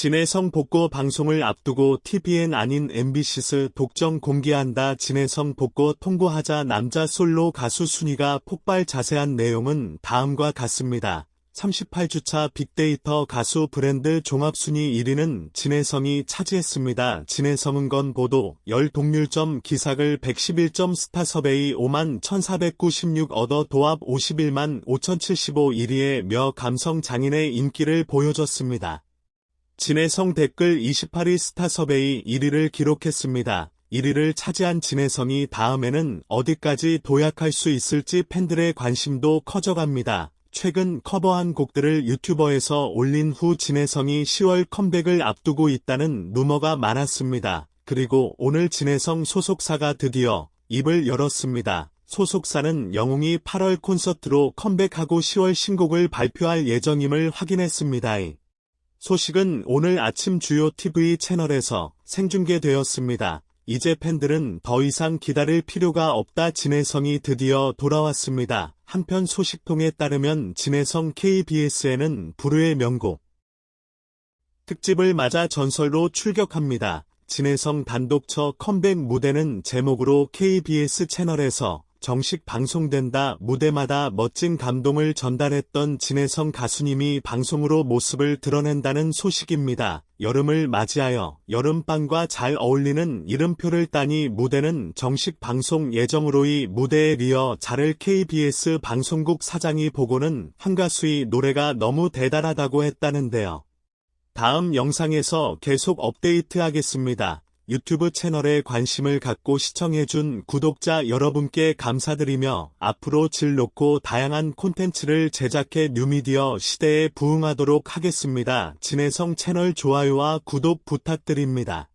진해성 복고 방송을 앞두고 TVN 아닌 MBC스 독점 공개한다 진해성 복고 통보하자 남자 솔로 가수 순위가 폭발 자세한 내용은 다음과 같습니다. 38주차 빅데이터 가수 브랜드 종합순위 1위는 진해성이 차지했습니다. 진해성은 건 보도, 열 동률점 기사글 111점 스타 서베이 5만 1496 얻어 도합 51만 5075 1위의 며 감성 장인의 인기를 보여줬습니다. 진해성 댓글 28위 스타서베이 1위를 기록했습니다. 1위를 차지한 진해성이 다음에는 어디까지 도약할 수 있을지 팬들의 관심도 커져갑니다. 최근 커버한 곡들을 유튜버에서 올린 후 진해성이 10월 컴백을 앞두고 있다는 루머가 많았습니다. 그리고 오늘 진해성 소속사가 드디어 입을 열었습니다. 소속사는 영웅이 8월 콘서트로 컴백하고 10월 신곡을 발표할 예정임을 확인했습니다. 소식은 오늘 아침 주요 TV 채널에서 생중계되었습니다. 이제 팬들은 더 이상 기다릴 필요가 없다 진해성이 드디어 돌아왔습니다. 한편 소식통에 따르면 진해성 KBS에는 불후의 명곡 특집을 맞아 전설로 출격합니다. 진해성 단독처 컴백 무대는 제목으로 KBS 채널에서 정식 방송된다 무대마다 멋진 감동을 전달했던 진해성 가수님이 방송으로 모습을 드러낸다는 소식입니다. 여름을 맞이하여 여름밤과 잘 어울리는 이름표를 따니 무대는 정식 방송 예정으로이 무대에 이어 자를 KBS 방송국 사장이 보고는 한 가수의 노래가 너무 대단하다고 했다는데요. 다음 영상에서 계속 업데이트하겠습니다. 유튜브 채널에 관심을 갖고 시청해준 구독자 여러분께 감사드리며 앞으로 질 높고 다양한 콘텐츠를 제작해 뉴미디어 시대에 부응하도록 하겠습니다. 진해성 채널 좋아요와 구독 부탁드립니다.